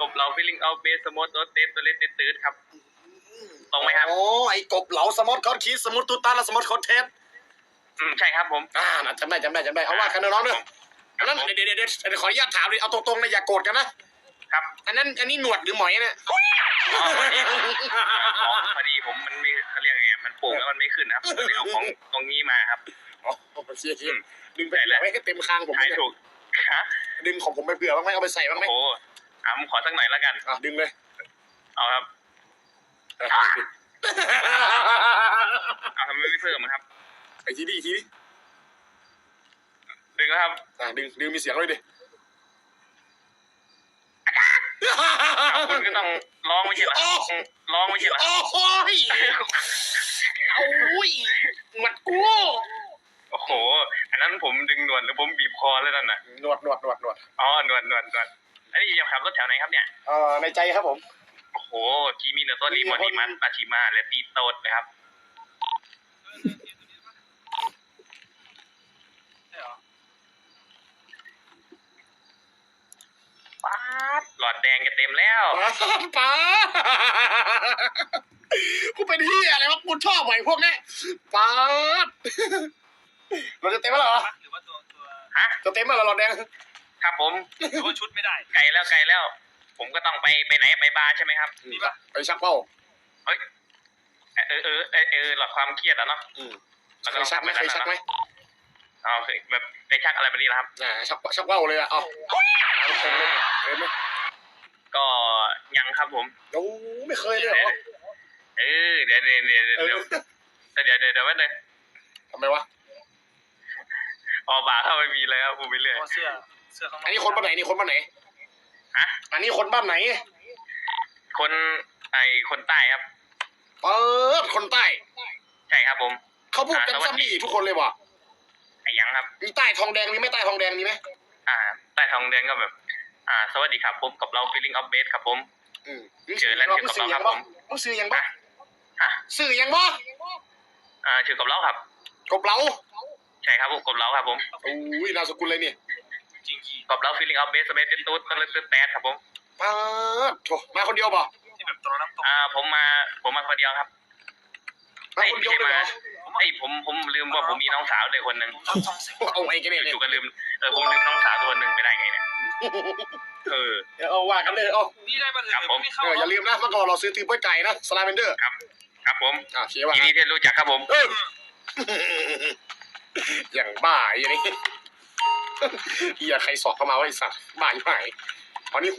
กบเราฟิลลิ่งเอาเบสสมมติตัวเตตัวเล็กตืดครับ ตรงไหมครับ โอ้ไอ้กบเหลาสมอตคอร์คีสมุดตูตาและสมอตคอร์เทสอืมใช่ครับผม อ่าน่ะจำได้จำได้จำได้เอาว่ากันนะน้องเนอะอันนั้นครับผมเดี๋ยวเดี๋ยวเดี๋ยวเดี๋ยวขออนุญาตถามเลยเอาตรงๆนะอย่าโกรธกันนะครับ อันนั้นอันนี้หนวดหรือหมอยเนี่ยอ๋อพอดีผมมันไม่เขาเรียกไงมันปลูกแล้วมันไม่ขึ้นนะครับก็เลยเอาของตรงนี้มาครับอ๋อเชียร์เชียร์ดึงไปแล้วไว้ให้เต็มคางผมถ่ายเนี่ยถูกฮะดึงของผมไปเผื่อบ้างไหมเอาไปใส่บ้างไหมโอ้ โหอะผมขอสักหน่อยแล้วกัน อะดึงเลยเอาครับอะเอาทำไมไม่เพิ่มอะครับ ไอ้ทีนี้ทีนี้ดึงแล้วครับอะดึงดึงมีเสียงเลยดิเอาคุณก็ต้องร้องไม่ใช่เหรอร้องไม่ใช่เหรอโอ้โหยโอ้ยหนวดกูโอ้โห อันนั้นผมดึงหนวดหรือผมบีบคอแล้วนั่นน่ะหนวดหนวดหนวดหนวด อ๋อหนวดหนวดหนวด อันนี้ยังขับรถแถวไหนครับเนี่ยเอ่อในใจครับผม โอ้โหกีมีเนอร์ตัวรีมอนิมันปาชิมาและตีโตดเลยครับป๊าดหลอดแดงจะเต็มแล้วป้ากูเป็นที่อะไรวะกูชอบไหวพวกเนี้ยป้าดเราจะเต็มแล้วเหรอ หรือว่าตัวตัว ฮะ จะเต็มแล้วเหรอหลอดแดง ครับผมหรือว่าชุดไม่ได้ ไกลแล้วไกลแล้ว ผมก็ต้องไปไปไหนไปบาร์ใช่ไหมครับมีปะไปชักเป้าเฮ้ยเออเออเออเออหลอดความเครียดอะเนาะอืมแล้วเคก็ยชักไหมเคยชักไหมเอาเคยแบบไปชักอะไรแบบนี้เหรอครับอ่าชักชักเป้าเลยอะเอาเต็มเลยเต็มไหมก็ยังครับผมโอ้ไม่เคยเลยเหรอเออเดี๋ยวเดี๋ยวเดี๋ยวเอเดี๋ยวอเดี๋ยวเดี๋ยวเดี๋ยวเดี๋ยวแป๊บนึงทำไมวะออกบาร์เข้าไม่มีแล้วพูดไปเรื่อยเพราะเสื้อ เสื้อข้างนอกอันนี้คนบ้านไหนนี่คนบ้านไหนฮะอันนี้คนบ้านไหน คนไอคนใต้ครับ เปิดคนใต้ ใช่ครับผม เขาพูดกันซ้ำนี่ทุกคนเลยว่ะไอยังครับมีใต้ทองแดงมีไหม่ใต้ทองแดงมีไหมอ่า ใต้ทองแดงก็แบบ อ่า สวัสดีครับผมกับเรา feeling of base ครับผมอืมเจอแล้วเจอกับเราครับผมมึงซื้อยังบ่ฮะซื้อยังบ่อ่าชื่อกับเราครับ กบเหลาใช่ครับผมกับเราครับผมโอ้ยนามสกุลเลยเนี่ย จริงจีกับเรา feeling of base สเปซเป็นตุ๊ดตะลึกตึ๊ดแตดครับผมเปิดโถมาคนเดียวป่ะที่แบบตัวน้ำตกอ่าผมมาผมมาคนเดียวครับมาคนเดียวเลยเหรอไอยผมผมลืมว่าผมมีน้องสาวเลยคนหนึ่งผมชอบท่องสิ่งเอาไงกันเนี่ยเนี่ยอยู่ๆก็ลืมเออผมลืมน้องสาวตัวคนหนึ่งไปได้ไงเนี่ยเออเอาว่ากันเลยเอานี่ได้มาเลยครับผมไม่เข้าเอออย่าลืมนะเมื่อก่อนเราซื้อตีป้อยไก่นะสลาเวนเดอร์ครับครับผมอะเชียร์ว่ายินดีที่รู้จักครับผม เอออย่างบ้าอย่างนี้ เฮียใครสอบเข้ามาว่าไอ้สัตว์บ้าอยู่ไหนตอนนี้